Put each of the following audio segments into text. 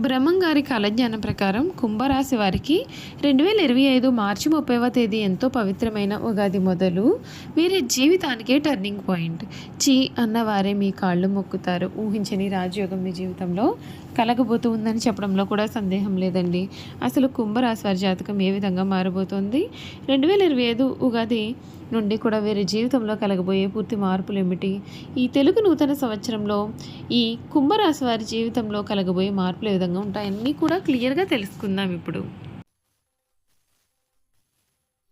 బ్రహ్మంగారి కాలజ్ఞానం ప్రకారం కుంభరాశి వారికి రెండు వేల ఇరవై ఐదు మార్చి ముప్పైవ తేదీ ఎంతో పవిత్రమైన ఉగాది మొదలు. వీరి జీవితానికే టర్నింగ్ పాయింట్ చీ అన్నవారే మీ కాళ్ళు మొక్కుతారు. ఊహించని రాజయోగం మీ జీవితంలో కలగబోతూ ఉందని చెప్పడంలో కూడా సందేహం లేదండి. అసలు కుంభరాశి వారి జాతకం ఏ విధంగా మారబోతోంది? రెండు వేల ఇరవై ఐదు ఉగాది నుండి కూడా వీరి జీవితంలో కలగబోయే పూర్తి మార్పులు ఏమిటి? ఈ తెలుగు నూతన సంవత్సరంలో ఈ కుంభరాశి వారి జీవితంలో కలగబోయే మార్పులు ఏ విధంగా ఉంటాయన్నీ కూడా క్లియర్గా తెలుసుకుందాం ఇప్పుడు.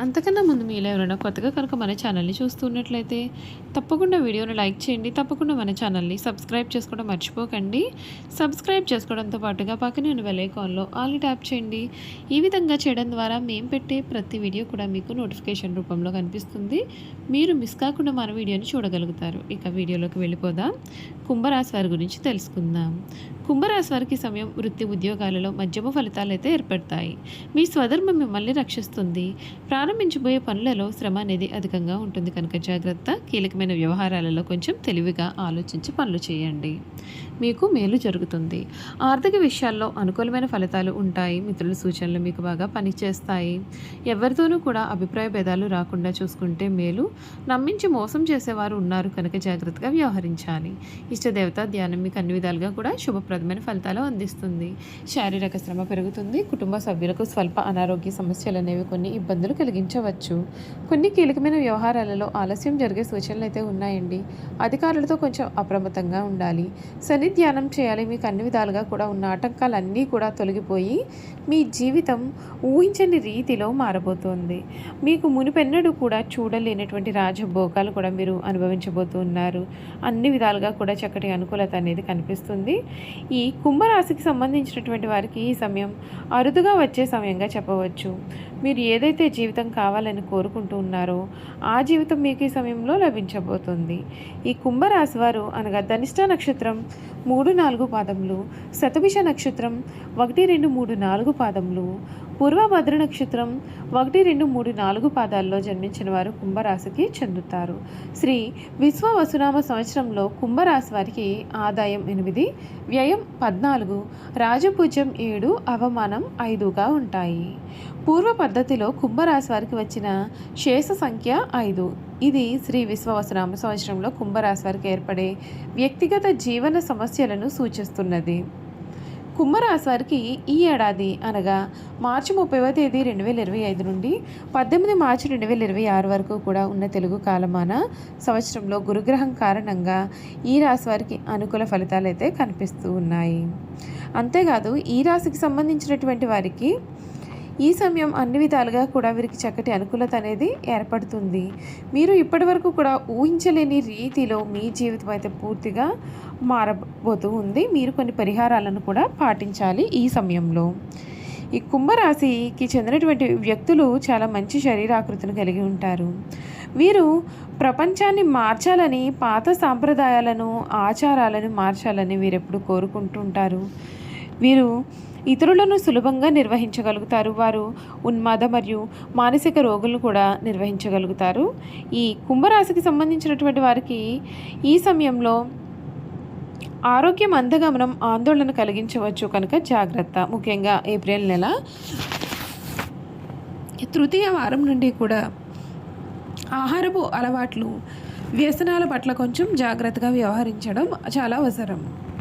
అంతకన్నా ముందు మీలో ఎవరైనా కొత్తగా కనుక మన ఛానల్ని చూస్తున్నట్లయితే తప్పకుండా వీడియోని లైక్ చేయండి తప్పకుండా మన ఛానల్ని సబ్స్క్రైబ్ చేసుకోవడం మర్చిపోకండి. సబ్స్క్రైబ్ చేసుకోవడంతో పాటుగా పక్కనే ఉన్న వెలైకాన్లో ఆల్ ట్యాప్ చేయండి. ఈ విధంగా చేయడం ద్వారా మేము పెట్టే ప్రతి వీడియో కూడా మీకు నోటిఫికేషన్ రూపంలో కనిపిస్తుంది. మీరు మిస్ కాకుండా మన వీడియోని చూడగలుగుతారు. ఇక వీడియోలోకి వెళ్ళిపోదాం. కుంభరాశి వారి గురించి తెలుసుకుందాం. కుంభరాశి వారికి సమయం వృత్తి ఉద్యోగాలలో మధ్యమ ఫలితాలు అయితే ఏర్పడతాయి. మీ స్వధర్మం మిమ్మల్ని రక్షిస్తుంది. ప్రారంభించబోయే పనులలో శ్రమ అనేది అధికంగా ఉంటుంది. కనుక జాగ్రత్త కీలకమైన వ్యవహారాలలో కొంచెం తెలివిగా ఆలోచించి పనులు చేయండి. మీకు మేలు జరుగుతుంది. ఆర్థిక విషయాల్లో అనుకూలమైన ఫలితాలు ఉంటాయి. మిత్రుల సూచనలు మీకు బాగా పనిచేస్తాయి. ఎవరితోనూ కూడా అభిప్రాయ భేదాలు రాకుండా చూసుకుంటే మేలు. నమ్మించి మోసం చేసేవారు ఉన్నారు. కనుక జాగ్రత్తగా వ్యవహరించాలి. ఇష్టదేవత ధ్యానం మీకు అన్ని విధాలుగా కూడా శుభప్రదమైన ఫలితాలు అందిస్తుంది. శారీరక శ్రమ పెరుగుతుంది. కుటుంబ సభ్యులకు స్వల్ప అనారోగ్య సమస్యలు అనేవి కొన్ని ఇబ్బందులు కలిగి కలిగించవచ్చు కొన్ని కీలకమైన వ్యవహారాలలో ఆలస్యం జరిగే సూచనలు అయితే ఉన్నాయండి. అధికారులతో కొంచెం అప్రమత్తంగా ఉండాలి. శని ధ్యానం చేయాలి. మీకు అన్ని విధాలుగా కూడా ఉన్న ఆటంకాలన్నీ కూడా తొలగిపోయి మీ జీవితం ఊహించని రీతిలో మారబోతోంది. మీకు మునిపెన్నడూ కూడా చూడలేనటువంటి రాజభోగాలు కూడా మీరు అనుభవించబోతున్నారు. అన్ని విధాలుగా కూడా చక్కటి అనుకూలత అనేది కనిపిస్తుంది. ఈ కుంభరాశికి సంబంధించినటువంటి వారికి ఈ సమయం అరుదుగా వచ్చే సమయంగా చెప్పవచ్చు. మీరు ఏదైతే జీవితం కావాలని కోరుకుంటూ ఉన్నారో ఆ జీవితం మీకు ఈ సమయంలో లభించబోతుంది. ఈ కుంభరాశి వారు అనగా ధనిష్ట నక్షత్రం మూడు నాలుగు పాదములు శతభిష నక్షత్రం ఒకటి రెండు మూడు నాలుగు పాదములు పూర్వభద్ర నక్షత్రం ఒకటి రెండు మూడు నాలుగు పాదాల్లో జన్మించిన వారు కుంభరాశికి చెందుతారు. శ్రీ విశ్వ వసునామ సంవత్సరంలో కుంభరాశి వారికి ఆదాయం ఎనిమిది వ్యయం పద్నాలుగు రాజపూజ్యం ఏడు అవమానం ఐదుగా ఉంటాయి. పూర్వ పద్ధతిలో కుంభరాశి వారికి వచ్చిన శేష సంఖ్య ఐదు. ఇది శ్రీ విశ్వవసనామ సంవత్సరంలో కుంభరాశి వారికి ఏర్పడే వ్యక్తిగత జీవన సమస్యలను సూచిస్తున్నది. కుంభరాశి వారికి ఈ ఏడాది అనగా మార్చి ముప్పైవ తేదీ రెండు వేల ఇరవై ఐదు నుండి పద్దెనిమిది మార్చి రెండు వేల ఇరవై ఆరు వరకు కూడా ఉన్న తెలుగు కాలమాన సంవత్సరంలో గురుగ్రహం కారణంగా ఈ రాశి వారికి అనుకూల ఫలితాలు అయితే కనిపిస్తూ ఉన్నాయి. అంతేకాదు ఈ రాశికి సంబంధించినటువంటి వారికి ఈ సమయం అన్ని విధాలుగా కూడా వీరికి చక్కటి అనుకూలత అనేది ఏర్పడుతుంది. మీరు ఇప్పటివరకు కూడా ఊహించలేని రీతిలో మీ జీవితం అయితే పూర్తిగా మారబోతూ ఉంది. మీరు కొన్ని పరిహారాలను కూడా పాటించాలి ఈ సమయంలో. ఈ కుంభరాశికి చెందినటువంటి వ్యక్తులు చాలా మంచి శరీరాకృతిని కలిగి ఉంటారు. వీరు ప్రపంచాన్ని మార్చాలని పాత సాంప్రదాయాలను ఆచారాలను మార్చాలని వీరెప్పుడు కోరుకుంటుంటారు వీరు ఇతరులను సులభంగా నిర్వహించగలుగుతారు. వారు ఉన్మాద మరియు మానసిక రోగులను కూడా నిర్వహించగలుగుతారు. ఈ కుంభరాశికి సంబంధించినటువంటి వారికి ఈ సమయంలో ఆరోగ్యం అందగమనం ఆందోళన కలిగించవచ్చు కనుక జాగ్రత్త. ముఖ్యంగా ఏప్రిల్ నెల తృతీయ వారం నుండి కూడా ఆహారపు అలవాట్లు వ్యసనాల పట్ల కొంచెం జాగ్రత్తగా వ్యవహరించడం చాలా అవసరం.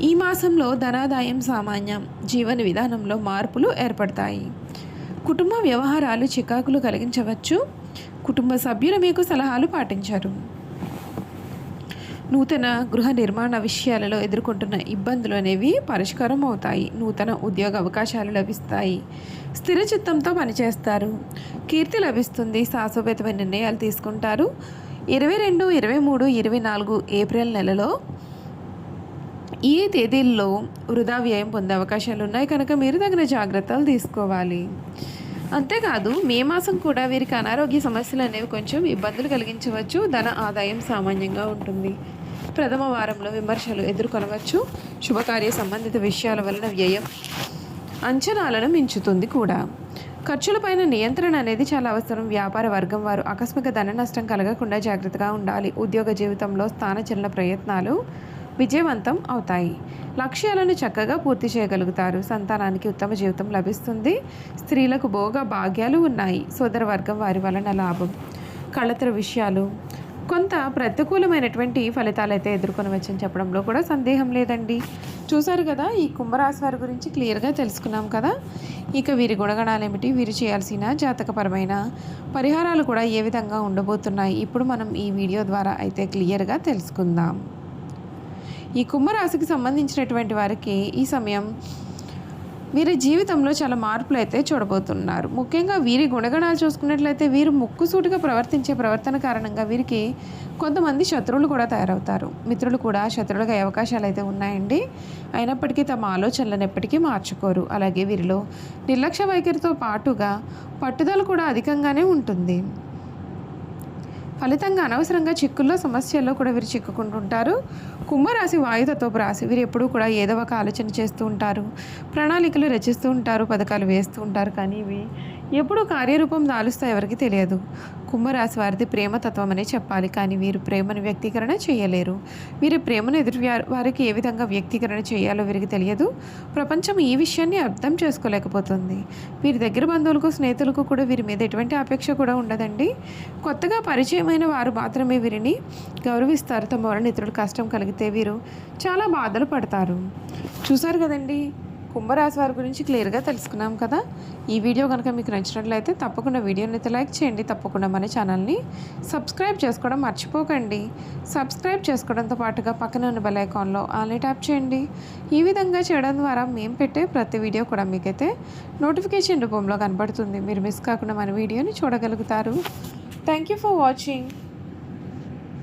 ఈ మాసంలో ధనాదాయం సామాన్యం జీవన విధానంలో మార్పులు ఏర్పడతాయి. కుటుంబ వ్యవహారాలు చికాకులు కలిగించవచ్చు. కుటుంబ సభ్యులు మీకు సలహాలు పాటించారు. నూతన గృహ నిర్మాణ విషయాలలో ఎదుర్కొంటున్న ఇబ్బందులు అనేవి పరిష్కారం అవుతాయి. నూతన ఉద్యోగ అవకాశాలు లభిస్తాయి. స్థిర చిత్తంతో పనిచేస్తారు. కీర్తి లభిస్తుంది. శాశ్వతమైన నిర్ణయాలు తీసుకుంటారు. ఇరవై రెండు ఇరవై మూడు ఇరవై నాలుగు ఏప్రిల్ నెలలో ఈ తేదీల్లో వృధా వ్యయం పొందే అవకాశాలు ఉన్నాయి కనుక మీరు తగిన జాగ్రత్తలు తీసుకోవాలి. అంతేకాదు మే మాసం కూడా వీరికి అనారోగ్య సమస్యలు అనేవి కొంచెం ఇబ్బందులు కలిగించవచ్చు. ధన ఆదాయం సామాన్యంగా ఉంటుంది. ప్రథమ వారంలో విమర్శలు ఎదుర్కొనవచ్చు. శుభకార్య సంబంధిత విషయాల వలన వ్యయం అంచనాలను మించుతుంది కూడా. ఖర్చులపైన నియంత్రణ అనేది చాలా అవసరం. వ్యాపార వర్గం వారు ఆకస్మిక ధన నష్టం కలగకుండా జాగ్రత్తగా ఉండాలి. ఉద్యోగ జీవితంలో స్థానచలన ప్రయత్నాలు విజయవంతం అవుతాయి. లక్ష్యాలను చక్కగా పూర్తి చేయగలుగుతారు. సంతానానికి ఉత్తమ జీవితం లభిస్తుంది. స్త్రీలకు భోగ భాగ్యాలు ఉన్నాయి. సోదర వర్గం వారి వలన లాభం. కళతర విషయాలు. కొంత ప్రతికూలమైనటువంటి ఫలితాలు అయితే ఎదుర్కొనవచ్చని చెప్పడంలో కూడా సందేహం లేదండి. చూశారు కదా ఈ కుంభరాశి వారి గురించి క్లియర్గా తెలుసుకున్నాం కదా. ఇక వీరి గుణగణాలు ఏమిటి? వీరు చేయాల్సిన జాతకపరమైన పరిహారాలు కూడా ఏ విధంగా ఉండబోతున్నాయి? ఇప్పుడు మనం ఈ వీడియో ద్వారా అయితే క్లియర్గా తెలుసుకుందాం. ఈ కుంభరాశికి సంబంధించినటువంటి వారికి ఈ సమయం వీరి జీవితంలో చాలా మార్పులు అయితే చూడబోతున్నారు. ముఖ్యంగా వీరి గుణగణాలు చూసుకున్నట్లయితే వీరు ముక్కుసూటిగా ప్రవర్తించే ప్రవర్తన కారణంగా వీరికి కొంతమంది శత్రువులు కూడా తయారవుతారు. మిత్రులు కూడా శత్రువులుగా అయ్యే అవకాశాలు అయితే ఉన్నాయండి. అయినప్పటికీ తమ ఆలోచనలను ఎప్పటికీ మార్చుకోరు. అలాగే వీరిలో నిర్లక్ష్య వైఖరితో పాటుగా పట్టుదల కూడా అధికంగానే ఉంటుంది. ఫలితంగా అనవసరంగా చిక్కుల్లో సమస్యల్లో కూడా వీరు చిక్కుకుంటుంటారు. కుంభరాశి వాయుతత్వపు రాశి వీరు ఎప్పుడూ కూడా ఏదో ఒక ఆలోచన చేస్తూ ఉంటారు. ప్రణాళికలు రచిస్తూ ఉంటారు పథకాలు వేస్తూ ఉంటారు కానీ ఇవి ఎప్పుడు కార్యరూపం దాలుస్తా ఎవరికి తెలియదు. కుంభరాశి వారిది ప్రేమతత్వం అనే చెప్పాలి. కానీ వీరు ప్రేమను వ్యక్తీకరణ చేయలేరు. వీరి ప్రేమను ఎదురు వారి- వారికి ఏ విధంగా వ్యక్తీకరణ చేయాలో వీరికి తెలియదు. ప్రపంచం ఈ విషయాన్ని అర్థం చేసుకోలేకపోతుంది. వీరి దగ్గర బంధువులకు స్నేహితులకు కూడా వీరి మీద ఎటువంటి అపేక్ష కూడా ఉండదండి. కొత్తగా పరిచయమైన వారు మాత్రమే వీరిని గౌరవిస్తారు. తమ వలన ఇతరులు కష్టం కలిగితే వీరు చాలా బాధలు పడతారు. చూసారు కదండి? కుంభరాశి వారి గురించి క్లియర్గా తెలుసుకున్నాం కదా. ఈ వీడియో కనుక మీకు నచ్చినట్లయితే తప్పకుండా వీడియోని అయితే లైక్ చేయండి. తప్పకుండా మన ఛానల్ని సబ్స్క్రైబ్ చేసుకోవడం మర్చిపోకండి. సబ్స్క్రైబ్ చేసుకోవడంతో పాటుగా పక్కన ఉన్న బెల్ ఐకాన్లో ఆన్లీ ట్యాప్ చేయండి. ఈ విధంగా చేయడం ద్వారా మేము పెట్టే ప్రతి వీడియో కూడా మీకైతే నోటిఫికేషన్ రూపంలో కనబడుతుంది. మీరు మిస్ కాకుండా మన వీడియోని చూడగలుగుతారు. Thank you for watching.